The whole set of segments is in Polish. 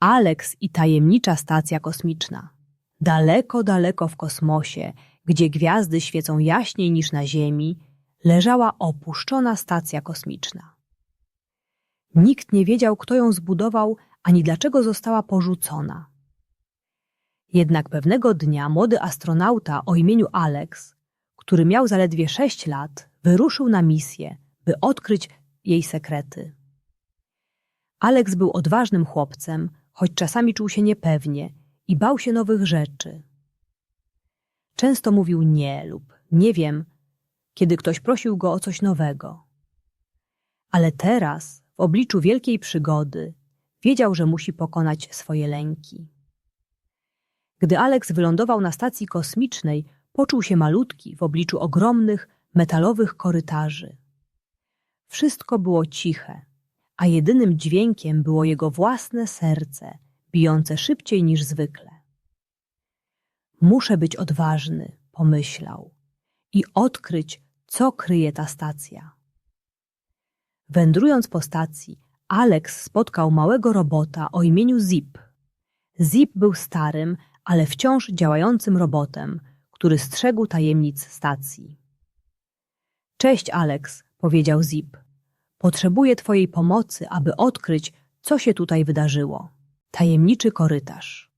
Alex i tajemnicza stacja kosmiczna. Daleko, daleko w kosmosie, gdzie gwiazdy świecą jaśniej niż na Ziemi, leżała opuszczona stacja kosmiczna. Nikt nie wiedział, kto ją zbudował, ani dlaczego została porzucona. Jednak pewnego dnia młody astronauta o imieniu Alex, który miał zaledwie sześć lat, wyruszył na misję, by odkryć jej sekrety. Alex był odważnym chłopcem, choć czasami czuł się niepewnie i bał się nowych rzeczy. Często mówił nie lub nie wiem, kiedy ktoś prosił go o coś nowego. Ale teraz, w obliczu wielkiej przygody, wiedział, że musi pokonać swoje lęki. Gdy Alex wylądował na stacji kosmicznej, poczuł się malutki w obliczu ogromnych, metalowych korytarzy. Wszystko było ciche, a jedynym dźwiękiem było jego własne serce, bijące szybciej niż zwykle. Muszę być odważny, pomyślał, i odkryć, co kryje ta stacja. Wędrując po stacji, Alex spotkał małego robota o imieniu Zip. Zip był starym, ale wciąż działającym robotem, który strzegł tajemnic stacji. Cześć, Alex, powiedział Zip. Potrzebuję Twojej pomocy, aby odkryć, co się tutaj wydarzyło. Tajemniczy korytarz.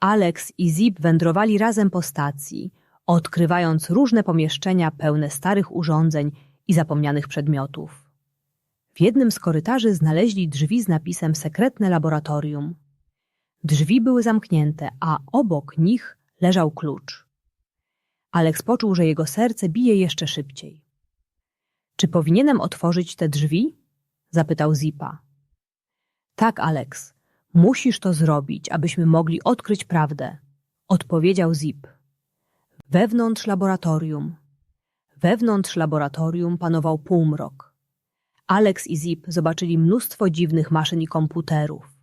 Alex i Zip wędrowali razem po stacji, odkrywając różne pomieszczenia pełne starych urządzeń i zapomnianych przedmiotów. W jednym z korytarzy znaleźli drzwi z napisem Sekretne laboratorium. Drzwi były zamknięte, a obok nich leżał klucz. Alex poczuł, że jego serce bije jeszcze szybciej. Czy powinienem otworzyć te drzwi? zapytał Zipa. Tak, Alex, musisz to zrobić, abyśmy mogli odkryć prawdę, odpowiedział Zip. Wewnątrz laboratorium. Wewnątrz laboratorium panował półmrok. Alex i Zip zobaczyli mnóstwo dziwnych maszyn i komputerów.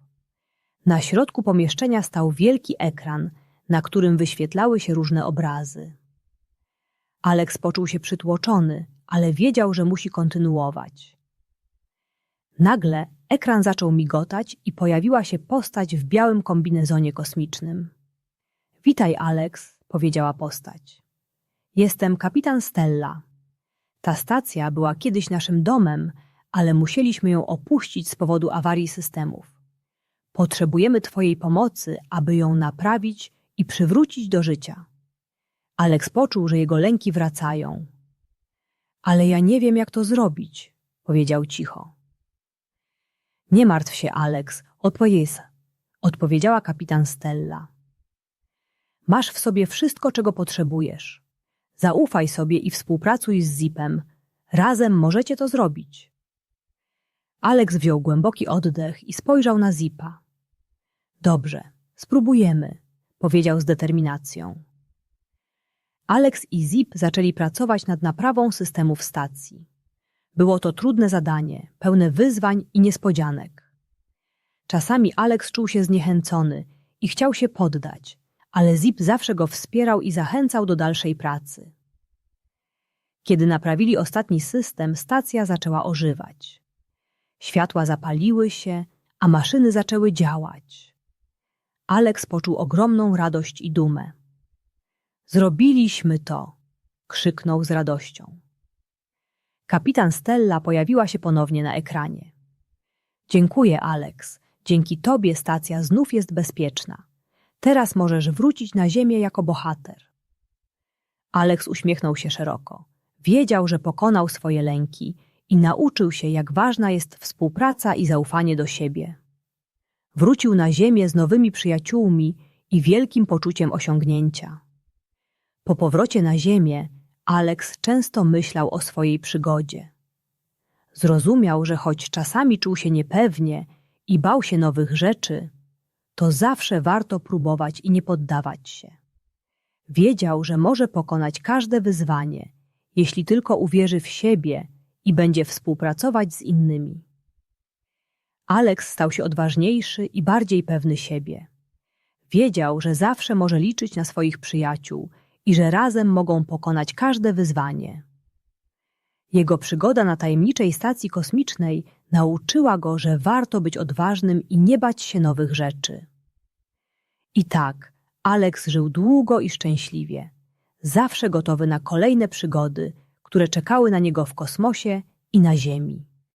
Na środku pomieszczenia stał wielki ekran, na którym wyświetlały się różne obrazy. Alex poczuł się przytłoczony, ale wiedział, że musi kontynuować. Nagle ekran zaczął migotać i pojawiła się postać w białym kombinezonie kosmicznym. Witaj, Alex, powiedziała postać. Jestem kapitan Stella. Ta stacja była kiedyś naszym domem, ale musieliśmy ją opuścić z powodu awarii systemów. Potrzebujemy Twojej pomocy, aby ją naprawić i przywrócić do życia. Alex poczuł, że jego lęki wracają. Ale ja nie wiem, jak to zrobić, powiedział cicho. Nie martw się, Alex, odpowiedz, odpowiedziała kapitan Stella. Masz w sobie wszystko, czego potrzebujesz. Zaufaj sobie i współpracuj z Zipem. Razem możecie to zrobić. Alex wziął głęboki oddech i spojrzał na Zipa. Dobrze, spróbujemy, powiedział z determinacją. Alex i Zip zaczęli pracować nad naprawą systemów stacji. Było to trudne zadanie, pełne wyzwań i niespodzianek. Czasami Alex czuł się zniechęcony i chciał się poddać, ale Zip zawsze go wspierał i zachęcał do dalszej pracy. Kiedy naprawili ostatni system, stacja zaczęła ożywać. Światła zapaliły się, a maszyny zaczęły działać. Alex poczuł ogromną radość i dumę. Zrobiliśmy to! krzyknął z radością. Kapitan Stella pojawiła się ponownie na ekranie. Dziękuję, Alex. Dzięki tobie stacja znów jest bezpieczna. Teraz możesz wrócić na ziemię jako bohater. Alex uśmiechnął się szeroko. Wiedział, że pokonał swoje lęki i nauczył się, jak ważna jest współpraca i zaufanie do siebie. Wrócił na ziemię z nowymi przyjaciółmi i wielkim poczuciem osiągnięcia. Po powrocie na ziemię Alex często myślał o swojej przygodzie. Zrozumiał, że choć czasami czuł się niepewnie i bał się nowych rzeczy, to zawsze warto próbować i nie poddawać się. Wiedział, że może pokonać każde wyzwanie, jeśli tylko uwierzy w siebie i będzie współpracować z innymi. Alex stał się odważniejszy i bardziej pewny siebie. Wiedział, że zawsze może liczyć na swoich przyjaciół i że razem mogą pokonać każde wyzwanie. Jego przygoda na tajemniczej stacji kosmicznej nauczyła go, że warto być odważnym i nie bać się nowych rzeczy. I tak, Alex żył długo i szczęśliwie, zawsze gotowy na kolejne przygody, które czekały na niego w kosmosie i na Ziemi.